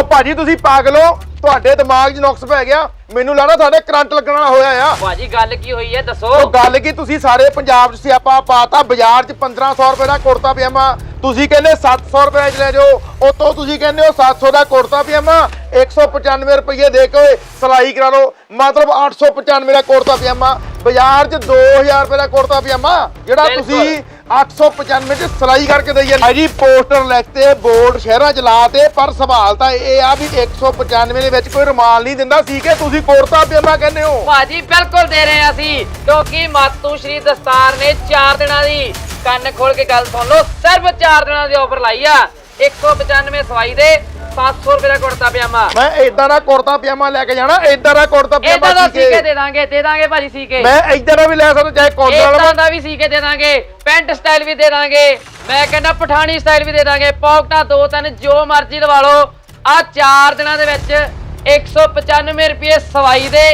ਉਹ ਭਾਜੀ ਤੁਸੀਂ ਪਾਗਲ ਹੋ। ਤੁਹਾਡੇ ਦਿਮਾਗ 'ਚ ਨੁਕਸ ਪੈ ਗਿਆ। ਮੈਨੂੰ ਲੱਗਦਾ ਤੁਹਾਡੇ ਕਰੰਟ ਲੱਗਣ ਵਾਲਾ ਹੋਇਆ ਆ। ਭਾਜੀ ਗੱਲ ਕੀ ਹੋਈ ਹੈ? ਦੱਸੋ। ਉਹ ਗੱਲ ਕੀ ਤੁਸੀਂ ਸਾਰੇ ਪੰਜਾਬ 'ਚ ਸਿਆਪਾ ਪਾਤਾ ਬਾਜ਼ਾਰ 'ਚ 1500 ਰੁਪਏ ਦਾ ਕੁੜਤਾ ਪਜਾਮਾ। ਤੁਸੀਂ ਕਹਿੰਦੇ 700 ਰੁਪਏ 'ਚ ਲੈ ਜਾਓ। ਉਤੋਂ ਤੁਸੀਂ ਕਹਿੰਦੇ ਹੋ 700 ਦਾ ਕੁੜਤਾ ਪਜਾਮਾ। 195 ਰੁਪਏ ਦੇ ਕੇ ਸਿਲਾਈ ਕਰਾ ਲਓ। ਮਤਲਬ 895 ਦਾ ਕੁੜਤਾ ਪਜਾਮਾ। ਬਾਜ਼ਾਰ 'ਚ 2000 ਰੁਪਏ ਦਾ ਕੁੜਤਾ ਪਜਾਮਾ। ਜਿਹੜਾ ਬਿਲਕੁਲ। ਤੁਸੀਂ 895 ਚ ਸਿਲਾਈ ਕਰਕੇ ਦਈ ਜਾਂਦੇ। ਜੀ ਪੋਸਟਰ ਲਿਖਤੇ ਬੋਰਡ ਸ਼ਹਿਰਾਂ ਚ ਲਾਤੇ ਪਰ ਸਵਾਲ ਤਾਂ ਇਹ ਆ ਵੀ 195 ਦੇ ਵਿੱਚ ਕੋਈ ਰੁਮਾਲ ਨਹੀਂ ਦਿੰਦਾ। ਸੀ ਕਿ ਤੁਸੀਂ ਕੁੜਤਾ ਪਜਾਮਾ ਕਹਿੰਦੇ ਹੋ। ਭਾਜੀ ਬਿਲਕਲ ਦੇ ਰਹੇ ਹਾਂ ਅਸੀਂ। ਕਿਉਂਕਿ ਮਾਤੂ ਸ਼੍ਰੀ ਦਸਤਾਰ ਨੇ 4 ਦਿਨਾਂ ਦੀ ਕੰਨ ਖੋਲ ਕੇ ਗੱਲ ਸੁਣ ਲਓ। ਸਿਰਫ 4 ਦਿਨਾਂ ਦੀ ਆਫਰ ਲਾਈ ਆ। 195 ਸਵਾਈ ਦੇ 700 ਰੁਪਏ ਦਾ ਕੁੜਤਾ ਪਜਾਮਾ। ਮੈਂ ਇਦਾਂ ਦਾ ਕੁੜਤਾ ਪਜਾਮਾ ਲੈ ਕੇ ਜਾਣਾ ਇਦਾਂ ਦਾ ਕੁੜਤਾ ਇਦਾਂ ਪਜਾਮਾ ਦਾ ਸੀ ਕੇ ਦੇ ਦਾਂਗੇ ਦੇ ਦਾਂਗੇ ਭਾਜੀ ਸੀ ਕੇ। ਮੈਂ ਇਦਾਂ ਦਾ ਵੀ ਲੈ ਸਕਦਾ ਚਾਹੇ ਕੋਲਰ ਇਦਾਂ ਵਾਲਾ ਦਾ ਵੀ ਸੀ ਕੇ ਦੇ ਦਾਂਗੇ ਪੈਂਟ ਸਟਾਈਲ ਵੀ ਦੇ ਦਾਂਗੇ। ਮੈਂ ਕਹਿੰਦਾ ਪਠਾਣੀ ਸਟਾਈਲ ਵੀ ਦੇ ਦਾਂਗੇ ਪੌਕਟਾਂ ਦੋ ਤਿੰਨ ਜੋ ਮਰਜ਼ੀ ਲਵਾ ਲਓ। ਆ 4 ਦਿਨਾਂ ਦੇ ਵਿੱਚ 195 ਰੁਪਏ ਸਵਾਈ ਦੇ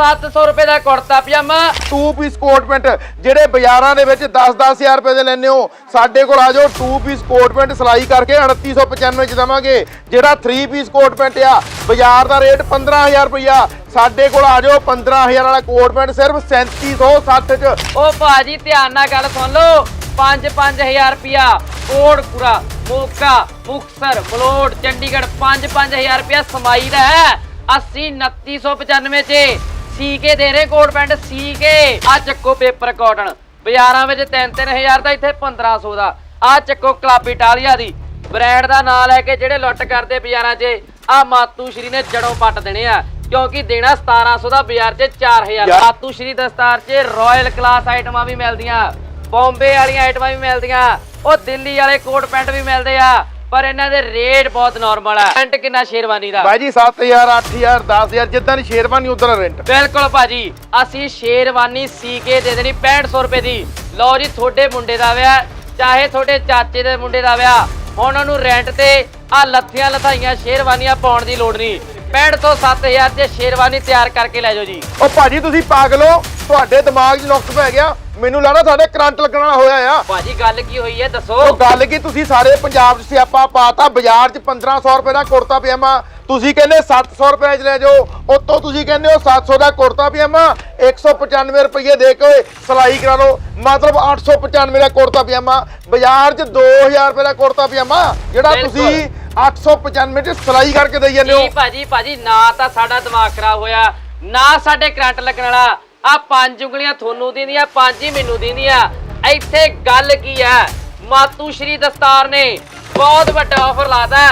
700 ਰੁਪਏ ਦਾ ਕੁੜਤਾ ਪਜਾਮਾ। ਟੂ ਪੀਸ ਕੋਟ ਪੈਂਟ ਜਿਹੜੇ ਬਾਜ਼ਾਰਾਂ ਦੇ ਵਿੱਚ 10-10000 ਰੁਪਏ ਦੇ ਲੈਂਦੇ ਹੋ ਸਾਡੇ ਕੋਲ ਆ ਜਾਓ ਟੂ ਪੀਸ ਕੋਟ ਪੈਂਟ ਸਿਲਾਈ ਕਰਕੇ 3895 ਚ ਦਵਾਂਗੇ। ਜਿਹੜਾ 3 ਪੀਸ ਕੋਟ ਪੈਂਟ ਆ ਬਾਜ਼ਾਰ ਦਾ ਰੇਟ 15000 ਰੁਪਇਆ ਸਾਡੇ ਕੋਲ ਆ ਜਾਓ 15000 ਵਾਲਾ ਕੋਟ ਪੈਂਟ ਸਿਰਫ 3760 ਚ। ਉਹ ਭਾਜੀ ਧਿਆਨ ਨਾਲ ਗੱਲ ਸੁਣ ਲਓ। 5-5000 ਰੁਪਿਆ ਕੋਟਪੁਰਾ ਮੋਗਾ ਮੁਕਸਰ ਮਲੋਟ ਚੰਡੀਗੜ੍ਹ 5-5000 ਰੁਪਿਆ ਸਮਾਈ ਦਾ ਹੈ। 80 2995 ਚ। ਸੀ ਕੇ ਦੇ ਰਹੇ ਕੋਟ ਪੈਂਟ ਸੀ ਕੇ ਆ ਚੱਕੋ ਪੇਪਰ ਕਾਟਨ ਬਾਜ਼ਾਰਾਂ ਵਿੱਚ 3-3000 ਦਾ ਇੱਥੇ 1500 ਦਾ। ਆ ਚੱਕੋ ਕਲੱਬ ਇਟਾਲੀਆ ਦੀ। ਬ੍ਰਾਂਡ ਦਾ ਨਾਂ ਲੈ ਕੇ ਜਿਹੜੇ ਲੁੱਟ ਕਰਦੇ ਬਾਜ਼ਾਰਾਂ 'ਚ ਆ ਮਾਤੂ ਸ਼੍ਰੀ ਨੇ ਜੜੋਂ ਪੱਟ ਦੇਣੇ ਆ। ਕਿਉਂਕਿ ਦੇਣਾ 1700 ਦਾ ਬਾਜ਼ਾਰ 'ਚ 4000 ਯਾਰ- ਮਾਤੂ ਸ਼੍ਰੀ ਦਸਤਾਰ 'ਚ ਰਾਇਲ ਕਲਾਸ ਆਈਟਮਾਂ ਵੀ ਮਿਲਦੀਆਂ। ਬੰਬੇ ਵਾਲੀਆਂ ਆਈਟਮਾਂ ਵੀ ਮਿਲਦੀਆਂ। ਉਹ ਦਿੱਲੀ ਵਾਲੇ ਕੋਟ ਪੈਂਟ ਵੀ ਮਿਲਦੇ ਆ। ਪਰ ਇਹਨਾਂ ਦੇ ਰੇਟ ਬਹੁਤ ਨਾਰਮਲ ਆ। ਪੈਂਟ ਕਿੰਨਾ ਸ਼ੇਰਵਾਨੀ ਦਾ? ਬਾਈ ਜੀ 7000 8000 10000 ਜਿੱਦਾਂ ਦੀ ਸ਼ੇਰਵਾਨੀ ਉਧਰ ਰੈਂਟ ਬਿਲਕੁਲ ਭਾਜੀ ਅਸੀਂ ਸ਼ੇਰਵਾਨੀ ਸੀ ਕੇ ਦੇ ਦੇਣੀ 6500 ਰੁਪਏ ਦੀ। ਲਓ ਜੀ ਤੁਹਾਡੇ ਮੁੰਡੇ ਦਾ ਵਿਆਹ ਚਾਹੇ ਤੁਹਾਡੇ ਚਾਚੇ ਦੇ ਮੁੰਡੇ ਦਾ ਵਿਆਹ ਹੁਣ ਉਹਨੂੰ ਰੈਂਟ ਤੇ ਆ ਲੱਥੀਆਂ ਲਥਾਈਆਂ ਸ਼ੇਰਵਾਨੀਆਂ ਪਾਉਣ ਦੀ ਲੋੜ ਨਹੀਂ। 65 ਤੋਂ 7000 ਚ ਸ਼ੇਰਵਾਨੀ ਤਿਆਰ ਕਰਕੇ ਲੈ ਜਾਓ ਜੀ। ਉਹ ਭਾਜੀ ਤੁਸੀਂ ਪਾਗਲ ਹੋ। ਤੁਹਾਡੇ ਦਿਮਾਗ 'ਚ ਨੁਕਸ ਪੈ ਗਿਆ। ਮੈਨੂੰ ਲੱਗਦਾ ਤੁਹਾਡੇ ਕਰੰਟ ਲੱਗਣ ਵਾਲਾ ਹੋਇਆ ਆ। ਭਾਜੀ ਗੱਲ ਕੀ ਹੋਈ ਹੈ ਦੱਸੋ? ਉਹ ਗੱਲ ਕੀ ਤੁਸੀਂ ਸਾਰੇ ਪੰਜਾਬ 'ਚ ਸਿਆਪਾ ਪਾਤਾ ਬਾਜ਼ਾਰ 'ਚ 1500 ਰੁਪਏ ਦਾ ਕੁੜਤਾ ਪਜਾਮਾ। ਤੁਸੀਂ ਕਹਿੰਦੇ 700 ਰੁਪਏ 'ਚ ਲੈ ਜਾਓ। ਉਤੋਂ ਤੁਸੀਂ ਕਹਿੰਦੇ ਹੋ 700 ਦਾ ਕੁੜਤਾ ਪਜਾਮਾ। 195 ਰੁਪਏ ਦੇ ਕੇ ਸਿਲਾਈ ਕਰਾ ਲਓ। ਮਤਲਬ 895 ਦਾ ਕੁੜਤਾ ਪਜਾਮਾ। ਬਾਜ਼ਾਰ 'ਚ 2000 ਰੁਪਏ ਦਾ ਕੁੜਤਾ ਪਜਾਮਾ। ਜਿਹੜਾ ਬਿਲਕੁਲ। ਤੁਸੀਂ 895 'ਚ ਸਿਲਾਈ ਕਰਕੇ ਦੇਈ ਜਾਂਦੇ ਜੀ ਭਾਜੀ ਭਾਜੀ, ਨਾ ਤਾਂ ਸਾਡਾ ਦਿਮਾਗ ਖਰਾਬ ਹੋਇਆ, ਨਾ ਸਾਡੇ ਕਰੰਟ ਲੱਗਣ ਵਾਲਾ। ਆ ਪੰਜ ਉਂਗਲੀਆਂ ਤੁਹਾਨੂੰ ਦਿੰਦੀਆਂ ਪੰਜ ਹੀ ਮੈਨੂੰ ਦਿੰਦੀਆਂ ਇੱਥੇ ਗੱਲ ਕੀ ਹੈ ਮਾਤੂ ਸ਼੍ਰੀ ਦਸਤਾਰ ਨੇ ਬਹੁਤ ਵੱਡਾ ਆਫਰ ਲਾਦਾ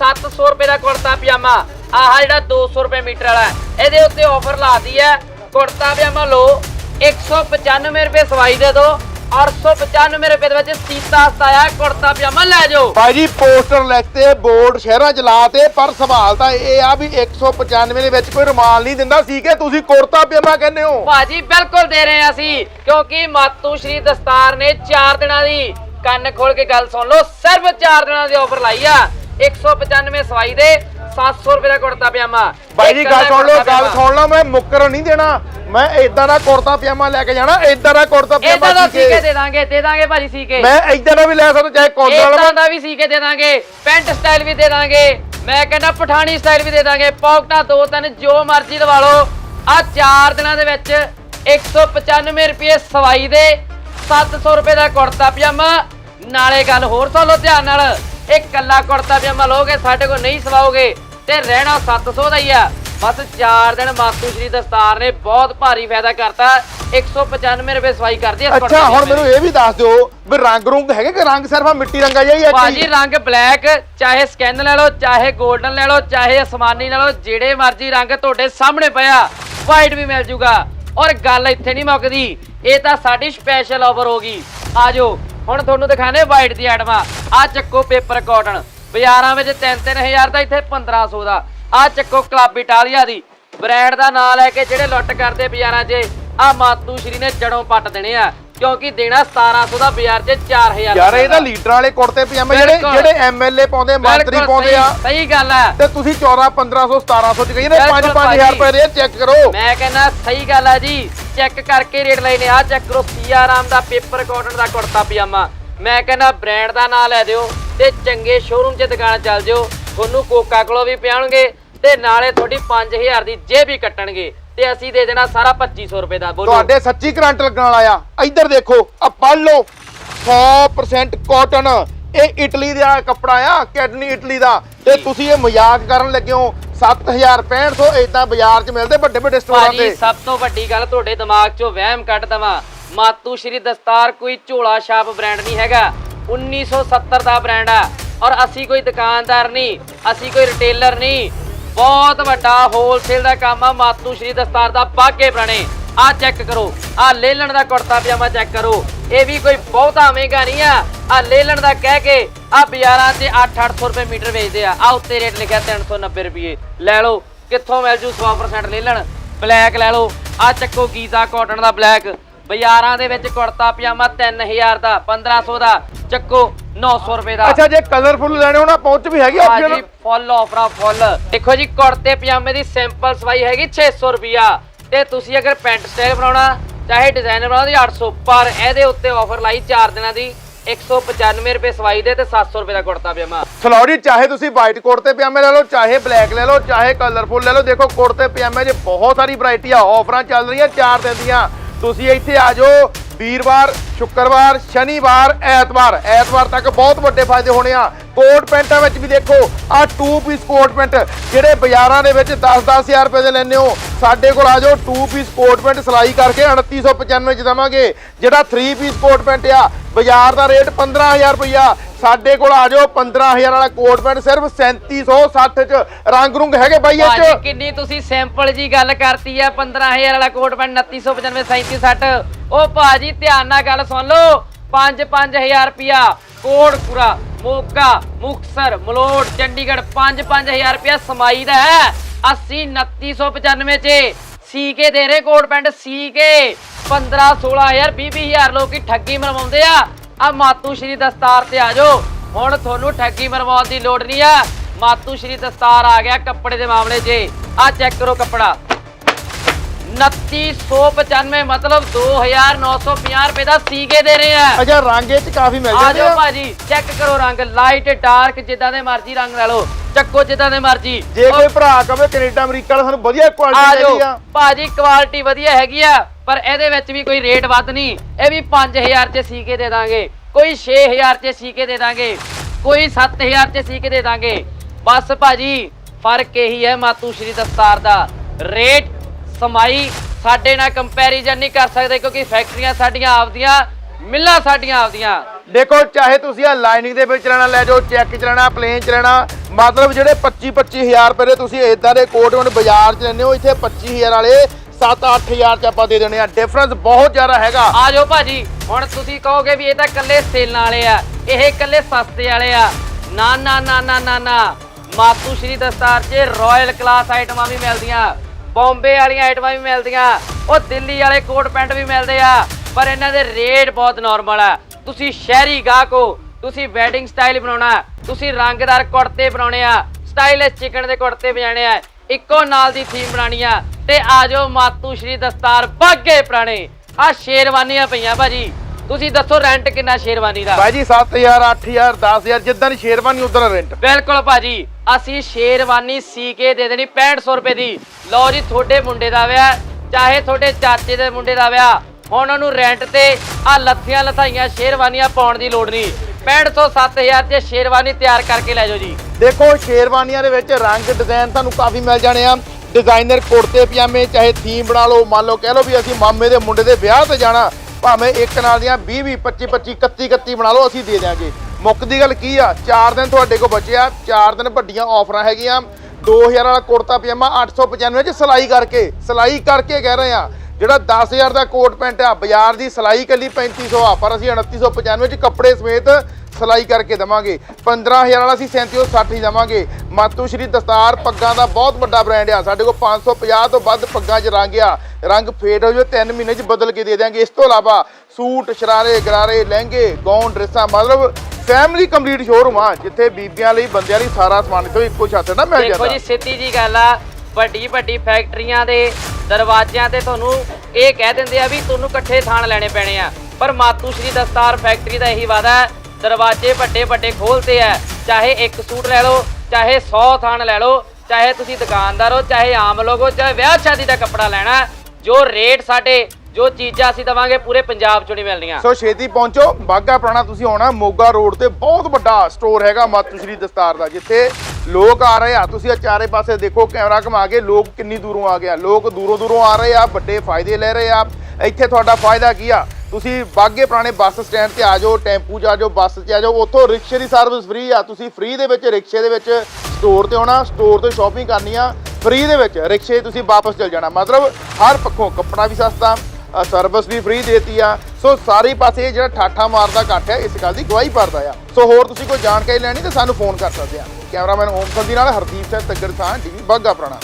700 ਰੁਪਏ ਦਾ ਕੁੜਤਾ ਪਜਾਮਾ। ਆਹ ਜਿਹੜਾ 200 ਰੁਪਏ ਮੀਟਰ ਵਾਲਾ ਇਹਦੇ ਉੱਤੇ ਆਫਰ ਲਾਦੀ ਹੈ। ਕੁੜਤਾ ਪਜਾਮਾ ਲਓ 195 ਰੁਪਏ ਸਵਾਈ ਦੇ ਦਿਓ। 895 ਰੁਪਏ ਦੇ ਵਿੱਚ ਸੀਤਾ ਸਤਾਇਆ ਕੁੜਤਾ ਪਜਾਮਾ ਲੈ ਜਾਓ। ਭਾਜੀ ਪੋਸਟਰ ਲਿਖਤੇ ਬੋਰਡ ਸ਼ਹਿਰਾਂ 'ਚ ਲਾਤੇ ਪਰ ਸਵਾਲ ਤਾਂ ਇਹ ਆ ਵੀ 195 ਦੇ ਵਿੱਚ ਕੋਈ ਰੁਮਾਲ ਨਹੀਂ ਦਿੰਦਾ ਸੀ ਕਿ ਤੁਸੀਂ ਕੁੜਤਾ ਪਜਾਮਾ ਕਹਿੰਦੇ ਹੋ? ਭਾਜੀ ਬਿਲਕੁਲ ਦੇ ਰਹੇ ਹਾਂ ਅਸੀਂ ਕਿਉਂਕਿ ਮਾਤੂ ਸ਼੍ਰੀ ਦਸਤਾਰ ਨੇ 4 ਦਿਨਾਂ ਦੀ ਕੰਨ ਖੋਲ ਕੇ ਗੱਲ ਸੁਣ ਲਓ ਸਿਰਫ 4 ਦਿਨਾਂ ਦੀ ਆਫਰ ਲਾਈ ਆ। 195 ਸਵਾਈ ਦੇ 700 ਰੁਪਏ ਦਾ ਕੁੜਤਾ ਪਜਾਮਾ। ਭਾਈ ਜੀ ਗੱਲ ਸੁਣ ਲਓ ਗੱਲ। ਸੁਣ ਲਓ ਮੈਂ ਮੁੱਕਰ ਨਹੀਂ ਦੇਣਾ। ਮੈਂ ਇਦਾਂ ਦਾ ਕੁੜਤਾ ਪਜਾਮਾ ਲੈ ਕੇ ਜਾਣਾ ਇਦਾਂ ਦਾ ਕੁੜਤਾ ਪਜਾਮਾ ਦਾ ਕੇ ਕੇ ਦੇ ਦਾਂਗੇ ਦੇ ਦਾਂਗੇ ਭਾਜੀ ਸੀ ਕੇ ਮੈਂ ਇਦਾਂ ਦਾ ਵੀ ਲੈ ਸਕਦਾ ਚਾਹੇ ਕੋਲਰ ਵਾਲਾ ਇਦਾਂ ਦਾ ਵੀ ਸੀ ਕੇ ਦੇ ਦਾਂਗੇ ਪੈਂਟ ਸਟਾਈਲ ਵੀ ਦੇ ਦਾਂਗੇ। ਮੈਂ ਕਹਿੰਦਾ ਪਠਾਣੀ ਸਟਾਈਲ ਵੀ ਦੇ ਦਾਂਗੇ ਪੌਕਟਾਂ ਦੋ ਤਿੰਨ ਜੋ ਮਰਜ਼ੀ ਲਵਾ ਲਓ। ਆ 4 ਦਿਨਾਂ ਦੇ ਵਿੱਚ 195 ਰੁਪਏ ਸਵਾਈ ਦੇ 700 ਰੁਪਏ ਦਾ ਕੁੜਤਾ ਪਜਾਮਾ। ਨਾਲੇ ਗੱਲ ਹੋਰ ਸੁਣ ਧਿਆਨ ਨਾਲ ਇਹ ਕੱਲਾ ਕੁੜਤਾ ਪਜਾਮਾ ਲਓਗੇ ਸਾਡੇ ਕੋਲ ਨਹੀਂ ਸਵਾਓਗੇ ਤੇ ਰਹਿਣਾ 700 ਦਾ ਹੀ ਆ। ਬਸ 4 ਦਿਨ ਮਾਤੂ ਸ਼੍ਰੀ ਦਸਤਾਰ ਨੇ ਬਹੁਤ ਭਾਰੀ ਫਾਇਦਾ ਕਰਤਾ। 195 ਰੁਪਏ ਸਵਾਈ ਕਰਦੀ ਆ ਕੁੜਤੇ ਅੱਛਾ ਹੁਣ। ਮੈਨੂੰ ਇਹ ਵੀ ਦੱਸ ਦਿਓ ਵੀ ਰੰਗ ਰੁੰਗ ਹੈਗੇ ਕਿ ਰੰਗ ਸਿਰਫ ਆ ਮਿੱਟੀ ਰੰਗਾ ਹੀ ਹੈ ਭਾਜੀ ਰੰਗ ਬਲੈਕ ਚਾਹੇ ਸਕੈਨ ਲੈ ਲਓ ਚਾਹੇ 골ਡਨ ਲੈ ਲਓ ਚਾਹੇ ਅਸਮਾਨੀ ਲੈ ਲਓ ਜਿਹੜੇ ਮਰਜ਼ੀ ਰੰਗ ਤੁਹਾਡੇ ਸਾਹਮਣੇ ਪਿਆ ਵਾਈਟ ਵੀ ਮਿਲ ਜੂਗਾ। ਔਰ ਗੱਲ ਇੱਥੇ ਨਹੀਂ ਮੁੱਕਦੀ ਇਹ ਤਾਂ ਸਾਡੀ ਸਪੈਸ਼ਲ ਆਫਰ ਹੋਗੀ ਆਜੋ ਹੁਣ ਤੁਹਾਨੂੰ ਦਿਖਾਣੇ ਵਾਈਟ ਦੀ ਐਡਮਾ ਆ ਚੱਕੋ ਪੇਪਰ ਕਾਟਨ ਬਾਜ਼ਾਰਾਂ ਵਿੱਚ 3-3000 ਦਾ ਇੱਥੇ 1500 ਦਾ। ਆ ਚੱਕੋ ਕਲੱਬ ਇਟਾਲੀਆ ਦੀ। ਬ੍ਰਾਂਡ ਦਾ ਨਾਂ ਲੈ ਕੇ ਜਿਹੜੇ ਲੁੱਟ ਕਰਦੇ ਬਾਜ਼ਾਰਾਂ 'ਚ ਆ ਮਾਤੂ ਸ਼੍ਰੀ ਨੇ ਜੜੋਂ ਪੱਟ ਦੇਣੇ ਆ ਕਿਉਂਕਿ ਦੇਣਾ 1700 ਦਾ ਬਾਜ਼ਾਰ 'ਚ 4000 ਯਾਰ ਇਹ ਤਾਂ ਲੀਡਰਾਂ ਵਾਲੇ ਕੁੜਤੇ ਪਜਾਮੇ ਜਿਹੜੇ। ਜਿਹੜੇ ਐਮਐਲਏ ਪਾਉਂਦੇ ਮੰਤਰੀ ਪਾਉਂਦੇ ਆ। ਸਹੀ ਗੱਲ ਹੈ। ਤੇ ਤੁਸੀਂ 14 1500 1700 ਚ ਨੇ ਬਿਲਕੁਲ 5 5000 ਭਾਜੀ। ਰੁਪਏ ਦੇ ਚੈੱਕ ਕਰੋ। ਮੈਂ ਕਹਿੰਦਾ ਸਹੀ ਗੱਲ ਹੈ ਜੀ। ਚੈੱਕ ਕਰਕੇ ਰੇਟ ਲੈਨੇ ਆ ਚੈੱਕ ਕਰੋ ਆਰਾਮ ਦਾ ਪੇਪਰ ਕਾਟਨ ਦਾ ਕੁੜਤਾ ਪਜਾਮਾ। ਮੈਂ ਕਹਿੰਦਾ ਬ੍ਰਾਂਡ ਦਾ ਨਾਮ ਲੈ ਦਿਓ ਤੇ ਚੰਗੇ ਸ਼ੋਰੂਮ 'ਚ ਦੁਕਾਨ ਚੱਲ ਜਿਓ। ਤੁਹਾਨੂੰ ਕੋਕਾ ਕੋਲਾ ਵੀ ਪਿਆਣਗੇ ਤੇ ਨਾਲੇ ਤੁਹਾਡੀ 5000 ਦੀ ਜੇਬ ਵੀ ਕੱਟਣਗੇ ਤੇ ਅਸੀਂ ਦੇ ਦੇਣਾ ਸਾਰਾ 2500 ਰੁਪਏ ਦਾ ਬੋਲੋ। ਤੁਹਾਡੇ ਸੱਚੀ ਕਰੰਟ ਲੱਗਣ ਵਾਲਾ ਆ। ਇੱਧਰ ਦੇਖੋ ਆ ਪੜ ਲਓ। 100% ਕਾਟਨ ਇਹ ਇਟਲੀ ਦਾ ਕੱਪੜਾ ਆ ਕੈਡਨੀ ਇਟਲੀ ਦਾ। ਤੇ ਤੁਸੀਂ ਇਹ ਮਜ਼ਾਕ ਕਰਨ ਲੱਗੇ ਹੋ 7000 6500 ਇਦਾਂ ਬਾਜ਼ਾਰ 'ਚ ਮਿਲਦੇ ਵੱਡੇ ਵੱਡੇ ਸਟੋਰਾਂ ਭਾਜੀ ਤੇ ਸਭ ਤੋਂ ਵੱਡੀ ਗੱਲ ਤੁਹਾਡੇ ਦਿਮਾਗ 'ਚੋਂ ਵਹਿਮ ਕੱਢ ਦਵਾਂ। ਮਾਤੂ ਸ਼੍ਰੀ ਦਸਤਾਰ ਕੋਈ ਝੋਲਾ ਛਾਪ ਬ੍ਰਾਂਡ ਨਹੀਂ ਹੈਗਾ। 1970 ਦਾ ਬ੍ਰਾਂਡ ਆ। ਔਰ ਅਸੀਂ ਕੋਈ ਦੁਕਾਨਦਾਰ ਨਹੀਂ ਅਸੀਂ ਕੋਈ ਰਿਟੇਲਰ ਨਹੀਂ। ਬਹੁਤ ਵੱਡਾ ਹੋਲਸੇਲ ਦਾ ਕੰਮ ਆ। ਮਾਤੂ ਸ਼੍ਰੀ ਦਸਤਾਰ ਦਾ ਬਾਗੇ ਪੁਰਾਣੇ। ਆ ਚੈੱਕ ਕਰੋ। ਆ ਲੇਲਣ ਦਾ ਕੁੜਤਾ ਪਜਾਮਾ ਚੈੱਕ ਕਰੋ। ਇਹ ਵੀ ਕੋਈ ਬਹੁਤਾ ਮਹਿੰਗਾ ਨਹੀਂ ਆ। ਆ ਲੇਲਣ ਦਾ ਕਹਿ ਕੇ ਆ ਬਾਜ਼ਾਰਾਂ 'ਚ 8-800 ਰੁਪਏ ਮੀਟਰ ਵੇਚਦੇ ਆ। ਆ ਉੱਤੇ ਰੇਟ ਲਿਖਿਆ 390 ਰੁਪਏ। ਲੈ ਲਓ, ਕਿੱਥੋਂ ਮਿਲ ਜੂ 100% ਲੇਲਣ? ਬਲੈਕ ਲੈ ਲਓ। ਆ ਚੱਕੋ ਗੀਜ਼ਾ ਕਾਟਨ ਦਾ ਬਲੈਕ। ਬਾਜ਼ਾਰਾਂ ਦੇ ਵਿੱਚ ਕੁੜਤਾ ਪਜਾਮਾ 3000 ਦਾ 1500 ਦਾ। ਚੱਕੋ 900 ਰੁਪਏ ਦਾ। ਅੱਛਾ ਜੇ ਕਲਰਫੁਲ ਲੈਣੇ ਹੋਣਾ ਪਹੁੰਚ ਵੀ ਹੈਗੀ ਆਪਸ਼ਨ। ਫੁੱਲ ਆਫਰਾਂ ਫੁੱਲ। ਦੇਖੋ ਜੀ ਕੁੜਤੇ ਪਜਾਮੇ ਦੀ ਸਿੰਪਲ ਸਵਾਈ ਹੈਗੀ 600 ਰੁਪਿਆ ਤੇ ਤੁਸੀਂ ਅਗਰ ਪੈਂਟ ਸਟਾਈਲ ਬਣਾਉਣਾ ਚਾਹੇ ਡਿਜ਼ਾਈਨਰ ਬਣਾਉਣਾ ਦੀ 800 ਪਰ ਇਹਦੇ ਉੱਤੇ ਆਫਰ ਲਾਈ 4 ਦਿਨਾਂ ਦੀ। 195 ਰੁਪਏ ਸਵਾਈ ਦੇ ਤੇ 700 ਰੁਪਏ ਦਾ ਕੁੜਤਾ ਪਜਾਮਾ। ਸਲੌੜੀ ਚਾਹੇ ਤੁਸੀਂ ਵਾਈਟ ਕੋਟ ਤੇ ਪਜਾਮੇ ਲੈ ਲਓ ਚਾਹੇ ਬਲੈਕ ਲੈ ਲਓ ਚਾਹੇ ਕਲਰਫੁਲ ਲੈ ਲਓ। ਦੇਖੋ ਕੋਟ ਤੇ ਪਜਾਮੇ 'ਚ ਬਹੁਤ ਸਾਰੀ ਵੈਰਾਈਟੀ ਆ। ਆਫਰਾਂ ਚੱਲ ਰਹੀਆਂ ਚਾਰ ਦਿਨ ਦੀਆਂ। ਤੁਸੀਂ ਇੱਥੇ ਆ ਜਾਓ ਵੀਰਵਾਰ ਸ਼ੁੱਕਰਵਾਰ ਸ਼ਨੀਵਾਰ ਐਤਵਾਰ। ਐਤਵਾਰ ਤੱਕ ਬਹੁਤ ਵੱਡੇ ਫਾਇਦੇ ਹੋਣੇ ਆ। ਕੋਟ ਪੈਂਟਾਂ ਵਿੱਚ ਵੀ ਦੇਖੋ ਆ 2 ਪੀਸ ਕੋਟ ਪੈਂਟ, ਜਿਹੜੇ ਬਾਜ਼ਾਰਾਂ ਦੇ ਵਿੱਚ 10-10000 ਰੁਪਏ ਦੇ ਲੈਂਦੇ ਹੋ, ਸਾਡੇ ਕੋਲ ਆ ਜਾਓ 2 ਪੀਸ ਕੋਟ ਪੈਂਟ ਸਿਲਾਈ ਕਰਕੇ 2995 ਚ ਦਵਾਂਗੇ। ਜਿਹੜਾ 3 ਪੀਸ ਕੋਟ ਪੈਂਟ ਆ, ਬਾਜ਼ਾਰ ਦਾ ਰੇਟ 15000 ਰੁਪਇਆ ਸਾਡੇ ਕੋਲ ਆ ਜਾਓ 15000 ਵਾਲਾ ਕੋਟ ਪੈਂਟ, ਸਿਰਫ 3760 ਚ ਰੰਗ ਰੁੰਗ ਹੈਗੇ ਬਾਈ ਇਹ ਚ। ਕਿੰਨੀ ਤੁਸੀਂ ਸਿੰਪਲ ਜੀ ਗੱਲ ਕਰਤੀ ਆ 15000 ਵਾਲਾ ਕੋਟ ਪੈਂਟ 2995 3760 ਉਹ ਭਾਜੀ, ਧਿਆਨ ਨਾਲ ਗੱਲ ਸੁਣ ਲਓ 5-5000 ਰੁਪਇਆ ਕੋਟ ਪੂਰਾ। ਮੋਗਾ ਮੁਕਸਰ ਮਲੋਟ, ਚੰਡੀਗੜ੍ਹ 5-5000 ਰੁਪਿਆ ਸਮਾਈ ਦਾ ਹੈ। 80 2995 ਚ ਸੀ ਕੇ ਦੇ ਰਹੇ ਕੋਟ ਪੈਂਟ ਸੀ ਕੇ 15 16000 20000 ਲੋਕੀ ਠੱਗੀ ਮਰਵਾਉਂਦੇ ਆ। ਆ ਮਾਤੂ ਸ਼੍ਰੀ ਦਸਤਾਰ ਤੇ ਆ ਜਾਓ। ਹੁਣ ਤੁਹਾਨੂੰ ਠੱਗੀ ਮਰਵਾਉਣ ਦੀ ਲੋੜ ਨਹੀਂ ਆ। ਮਾਤੂ ਸ਼੍ਰੀ ਦਸਤਾਰ ਆ ਗਿਆ ਕੱਪੜੇ ਦੇ ਮਾਮਲੇ 'ਚ। ਆ ਚੈੱਕ ਕਰੋ ਕੱਪੜਾ। 2995 ਮਤਲਬ 2950 ਰੁਪਏ ਦਾ ਸੀਗੇ ਦੇ ਰਹੇ ਆ। ਅਜਾ ਰੰਗ ਇਹ ਚ ਕਾਫੀ ਮਿਲ ਆ ਜਾਂਦੇ ਜਾਓ ਆ। ਭਾਜੀ ਚੈੱਕ ਕਰੋ ਰੰਗ। ਲਾਈਟ ਡਾਰਕ ਜਿੱਦਾਂ ਦੇ ਮਰਜ਼ੀ ਰੰਗ ਲੈ ਲਓ। ਚੱਕੋ ਜਿੱਦਾਂ ਦੇ ਮਰਜ਼ੀ। ਜੇ ਕੋਈ ਭਰਾ ਕਵੇ ਕੈਨੇਡਾ ਅਮਰੀਕਾ ਵਾਲਾ ਸਾਨੂੰ ਵਧੀਆ ਆ ਕੁਆਲਿਟੀ ਜਾਓ ਚਾਹੀਦੀ ਆ। ਭਾਜੀ ਕੁਆਲਿਟੀ ਵਧੀਆ ਹੈਗੀ ਆ ਪਰ ਇਹਦੇ ਵਿੱਚ ਵੀ ਕੋਈ ਰੇਟ ਵੱਧ ਨਹੀਂ। ਇਹ ਵੀ 5000 ਚ ਸੀ ਕੇ ਦੇ ਦਾਂਗੇ। ਕੋਈ 6000 ਚ ਸੀ ਕੇ ਦੇ ਦਾਂਗੇ। ਕੋਈ 7000 ਚ ਸੀ ਕੇ ਦੇ ਦਾਂਗੇ। ਬਸ ਭਾਜੀ ਫ਼ਰਕ ਇਹੀ ਹੈ ਮਾਤੂ ਸ਼੍ਰੀ ਦਸਤਾਰ ਦਾ। ਰੇਟ ਸਮਾਈ ਸਾਡੇ ਨਾਲ ਕੰਪੈਰੀਜ਼ਨ ਨਹੀਂ ਕਰ ਸਕਦੇ ਕਿਉਂਕਿ ਫੈਕਟਰੀਆਂ ਸਾਡੀਆਂ ਆਪਦੀਆਂ ਮਿੱਲਾਂ ਸਾਡੀਆਂ ਆਪਦੀਆਂ। ਦੇਖੋ ਚਾਹੇ ਤੁਸੀਂ ਆ ਲਾਈਨਿੰਗ ਦੇ ਵਿੱਚ ਲੈਣਾ ਲੈ ਜਾਓ ਚੈੱਕ ਚ ਲੈਣਾ ਪਲੇਨ ਚ ਲੈਣਾ ਮਤਲਬ ਜਿਹੜੇ 25 25000 ਰੁਪਏ ਦੇ ਤੁਸੀਂ ਇਦਾਂ ਦੇ ਕੋਟ ਹੁਣ ਬਾਜ਼ਾਰ ਚ ਲੈਂਦੇ ਹੋ ਇੱਥੇ 25000 ਵਾਲੇ 7-8000 ਚ ਆਪਾਂ ਦੇ ਦੇਣੇ ਆ। ਡਿਫਰੈਂਸ ਬਹੁਤ ਜ਼ਿਆਦਾ ਹੈਗਾ। ਆ ਜਾਓ ਭਾਜੀ ਹੁਣ ਤੁਸੀਂ ਕਹੋਗੇ ਵੀ ਇਹ ਤਾਂ ਇਕੱਲੇ ਸੇਲਾਂ ਵਾਲੇ ਆ ਇਹ ਇਕੱਲੇ ਸਸਤੇ ਵਾਲੇ ਆ। ਨਾ ਨਾ ਨਾ ਨਾ ਨਾ ਨਾ। ਮਾਤੂ ਸ਼੍ਰੀ ਦਸਤਾਰ 'ਚ ਰਾਇਲ ਕਲਾਸ ਆਈਟਮਾਂ ਵੀ ਮਿਲਦੀਆਂ। ਬੰਬੇ ਵਾਲੀਆਂ ਆਈਟਮਾਂ ਵੀ ਮਿਲਦੀਆਂ ਉਹ ਦਿੱਲੀ ਵਾਲੇ ਕੋਟ ਪੈਂਟ ਵੀ ਮਿਲਦੇ ਆ ਪਰ ਇਹਨਾਂ ਦੇ ਰੇਟ ਬਹੁਤ ਨਾਰਮਲ ਆ। ਤੁਸੀਂ ਸ਼ਹਿਰੀ ਗਾਹਕ ਹੋ ਤੁਸੀਂ ਵੈਡਿੰਗ ਸਟਾਈਲ ਬਣਾਉਣਾ ਤੁਸੀਂ ਰੰਗਦਾਰ ਕੁੜਤੇ ਬਣਾਉਣੇ ਆ ਸਟਾਈਲਿਸ਼ ਚਿਕਨ ਦੇ ਕੁੜਤੇ ਬਜਾਣੇ ਆ ਇੱਕੋ ਨਾਲ ਦੀ ਥੀਮ ਬਣਾਉਣੀ ਆ ਤੇ ਆ ਜਾਓ ਮਾਤੂ ਸ਼੍ਰੀ ਦਸਤਾਰ ਬਾਗੇ ਪੁਰਾਣੇ। ਆ ਸ਼ੇਰਵਾਨੀਆਂ ਪਈਆਂ ਭਾਜੀ। ਤੁਸੀਂ ਦੱਸੋ ਰੈਂਟ ਕਿੰਨਾ ਸ਼ੇਰਵਾਨੀ ਦਾ? ਭਾਈ ਜੀ 7000 8000 10000 ਜਿੱਦਾਂ ਦੀ ਸ਼ੇਰਵਾਨੀ ਉਧਰ ਰੈਂਟ ਬਿਲਕੁਲ ਭਾਜੀ ਅਸੀਂ ਸ਼ੇਰਵਾਨੀ ਸੀ ਕੇ ਦੇ ਦੇਣੀ 6500 ਰੁਪਏ ਦੀ। ਲਓ ਜੀ, ਤੁਹਾਡੇ ਮੁੰਡੇ ਦਾ ਵਿਆਹ ਚਾਹੇ ਤੁਹਾਡੇ ਚਾਚੇ ਦੇ ਮੁੰਡੇ ਦਾ ਵਿਆਹ, ਹੁਣ ਉਹਨੂੰ ਰੈਂਟ ਤੇ ਆ ਲੱਥੀਆਂ ਲਥਾਈਆਂ ਸ਼ੇਰਵਾਨੀਆਂ ਪਾਉਣ ਦੀ ਲੋੜ ਨਹੀਂ। 6500 7000 ਤੇ ਸ਼ੇਰਵਾਨੀ ਤਿਆਰ ਕਰਕੇ ਲੈ ਜਾਓ ਜੀ। ਦੇਖੋ, ਸ਼ੇਰਵਾਨੀਆਂ ਦੇ ਵਿੱਚ ਰੰਗ ਡਿਜ਼ਾਈਨ ਤੁਹਾਨੂੰ ਕਾਫੀ ਮਿਲ ਜਾਣੇ ਆ। ਡਿਜ਼ਾਈਨਰ ਕੁੜਤੇ, ਪਜਾਮੇ, ਚਾਹੇ ਥੀਮ ਬਣਾ ਲਓ, ਮੰਨ ਲਓ, ਕਹਿ ਲਓ ਵੀ ਅਸੀਂ ਮਾਮੇ ਦੇ ਮੁੰਡੇ ਦੇ ਵਿਆਹ ਤੇ ਜਾਣਾ, ਭਾਵੇਂ ਇੱਕ ਨਾਲ ਦੀਆਂ 20 20 25 25 31 31 ਬਣਾ ਲਓ, ਅਸੀਂ ਦੇ ਦਿਆਂਗੇ। ਮੁੱਕ ਦੀ ਗੱਲ ਕੀ ਆ? 4 ਦਿਨ ਤੁਹਾਡੇ ਕੋਲ ਬਚਿਆ 4 ਦਿਨ ਵੱਡੀਆਂ ਆਫਰਾਂ ਹੈਗੀਆਂ। 2000 ਵਾਲਾ ਕੁੜਤਾ ਪਜਾਮਾ 895 ਚ ਸਿਲਾਈ ਕਰਕੇ ਸਿਲਾਈ ਕਰਕੇ ਕਹਿ ਰਹੇ ਆ ਜਿਹੜਾ 10000 ਦਾ ਕੋਟ ਪੈਂਟ ਆ, ਬਾਜ਼ਾਰ ਦੀ ਸਿਲਾਈ ਕੱਲੀ 3500 ਆ, ਪਰ ਅਸੀਂ 2995 ਚ ਕੱਪੜੇ ਸਮੇਤ ਸਿਲਾਈ ਕਰਕੇ ਦਵਾਂਗੇ। 15000 ਵਾਲਾ ਅਸੀਂ 3760 ਹੀ ਦਵਾਂਗੇ। ਮਾਤੂ ਸ਼੍ਰੀ ਦਸਤਾਰ ਪੱਗਾਂ ਦਾ ਬਹੁਤ ਵੱਡਾ ਬ੍ਰਾਂਡ ਆ। ਸਾਡੇ ਕੋਲ 550 ਤੋਂ ਵੱਧ ਪੱਗਾਂ 'ਚ ਰੰਗ ਆ। ਰੰਗ ਫੇਡ ਹੋ ਜਾਵੇ 3 ਮਹੀਨੇ 'ਚ ਬਦਲ ਕੇ ਦੇ ਦਿਆਂਗੇ। ਇਸ ਤੋਂ ਇਲਾਵਾ ਸੂਟ, ਸ਼ਰਾਰੇ, ਗਰਾਰੇ, ਲਹਿੰਗੇ, ਗਾਊਨ, ਡਰੈਸਾਂ, ਮਤਲਬ ਫੈਮਿਲੀ ਕੰਪਲੀਟ ਸ਼ੋਰੂਮ ਆ ਜਿੱਥੇ ਬੀਬੀਆਂ ਲਈ ਬੰਦਿਆਂ ਲਈ ਸਾਰਾ ਸਮਾਨ ਇੱਥੋਂ ਇੱਕੋ ਛੱਤ ਨਾ ਮਿਲ ਦੇਖੋ ਜਾਂਦਾ ਜੀ ਸਿੱਧੀ ਜੀ ਗੱਲ ਆ ਵੱਡੀ ਵੱਡੀ ਫੈਕਟਰੀਆਂ ਦੇ ਦਰਵਾਜ਼ਿਆਂ ਤੇ ਤੁਹਾਨੂੰ ਇਹ ਕਹਿ ਦਿੰਦੇ ਆ ਵੀ ਤੁਹਾਨੂੰ ਇਕੱਠੇ ਥਾਣ ਲੈਣੇ ਪੈਣੇ ਆ। ਪਰ ਮਾਤੂ ਸ਼੍ਰੀ ਦਸਤਾਰ ਫੈਕਟਰੀ ਦਾ ਇਹੀ ਵਾਦਾ ਹੈ ਦਰਵਾਜ਼ੇ ਵੱਡੇ ਵੱਡੇ ਖੋਲਤੇ ਆ ਚਾਹੇ ਇੱਕ ਸੂਟ ਲੈ ਲਓ ਚਾਹੇ 100 ਥਾਨ ਲੈ ਲਓ ਚਾਹੇ ਤੁਸੀਂ ਦੁਕਾਨਦਾਰ ਹੋ ਚਾਹੇ ਆਮ ਲੋਕ ਹੋ ਚਾਹੇ ਵਿਆਹ ਸ਼ਾਦੀ ਦਾ ਕੱਪੜਾ ਲੈਣਾ ਜੋ ਰੇਟ ਸਾਡੇ ਜੋ ਚੀਜ਼ਾਂ ਅਸੀਂ ਦਵਾਂਗੇ, ਪੂਰੇ ਪੰਜਾਬ ਚੋਂ ਨਹੀਂ ਮਿਲਣੀਆਂ। ਸੋ ਛੇਤੀ ਪਹੁੰਚੋ। ਬਾਗਾ ਪੁਰਾਣਾ ਤੁਸੀਂ ਆਉਣਾ, ਮੋਗਾ ਰੋਡ ਤੇ ਬਹੁਤ ਵੱਡਾ ਸਟੋਰ ਹੈਗਾ ਮਾਤੂ ਸ਼੍ਰੀ ਦਸਤਾਰ ਦਾ, ਜਿੱਥੇ ਲੋਕ ਆ ਰਹੇ ਆ। ਤੁਸੀਂ ਆ ਚਾਰੇ ਪਾਸੇ ਦੇਖੋ, ਕੈਮਰਾ ਘੁਮਾ ਕੇ ਲੋਕ ਕਿੰਨੀ ਦੂਰੋਂ ਆ ਗਿਆ ਲੋਕ ਦੂਰੋਂ ਦੂਰੋਂ ਆ ਰਹੇ ਆ, ਵੱਡੇ ਫਾਇਦੇ ਲੈ ਰਹੇ ਆ। ਇੱਥੇ ਤੁਹਾਡਾ ਫਾਇਦਾ ਕੀ ਆ? ਤੁਸੀਂ ਬਾਗੇ ਪੁਰਾਣੇ ਬੱਸ ਸਟੈਂਡ ਤੇ ਆ ਜਾਓ, ਟੈਂਪੂ 'ਚ ਆ ਜਾਓ, ਬੱਸ 'ਚ ਆ ਜਾਓ, ਉੱਥੋਂ ਰਿਕਸ਼ੇ ਦੀ ਸਰਵਿਸ ਫ੍ਰੀ ਆ। ਤੁਸੀਂ ਫ੍ਰੀ ਦੇ ਵਿੱਚ, ਰਿਕਸ਼ੇ ਦੇ ਵਿੱਚ ਸਟੋਰ ਤੇ ਆਉਣਾ ਸਟੋਰ ਤੋਂ ਸ਼ਾਪਿੰਗ ਕਰਨੀ ਆ। ਫ੍ਰੀ ਦੇ ਵਿੱਚ ਰਿਕਸ਼ੇ ਤੁਸੀਂ ਵਾਪਸ ਚਲ ਜਾਣਾ। ਮਤਲਬ ਹਰ ਪੱਖੋਂ ਕੱਪੜਾ ਵੀ ਸਸਤਾ ਸਰਵਿਸ ਵੀ ਫ੍ਰੀ ਦੇਤੀ ਆ। ਸੋ ਸਾਰੇ ਪਾਸੇ ਜਿਹੜਾ ਠਾਠਾ ਮਾਰਦਾ ਇਕੱਠ ਹੈ, ਇਸ ਗੱਲ ਦੀ ਗਵਾਹੀ ਭਰਦਾ ਆ। ਸੋ ਹੋਰ ਤੁਸੀਂ ਕੋਈ ਜਾਣਕਾਰੀ ਲੈਣੀ ਤਾਂ ਸਾਨੂੰ ਫੋਨ ਕਰ ਸਕਦੇ ਆ। ਕੈਮਰਾਮੈਨ ਓਮ ਸੰਧੀ ਨਾਲ ਹਰਦੀਪ ਸਿੰਘ ਤੱਗੜ ਸਾਹ ਟੀਵੀ ਬਾਗਾ ਪੁਰਾਣਾ।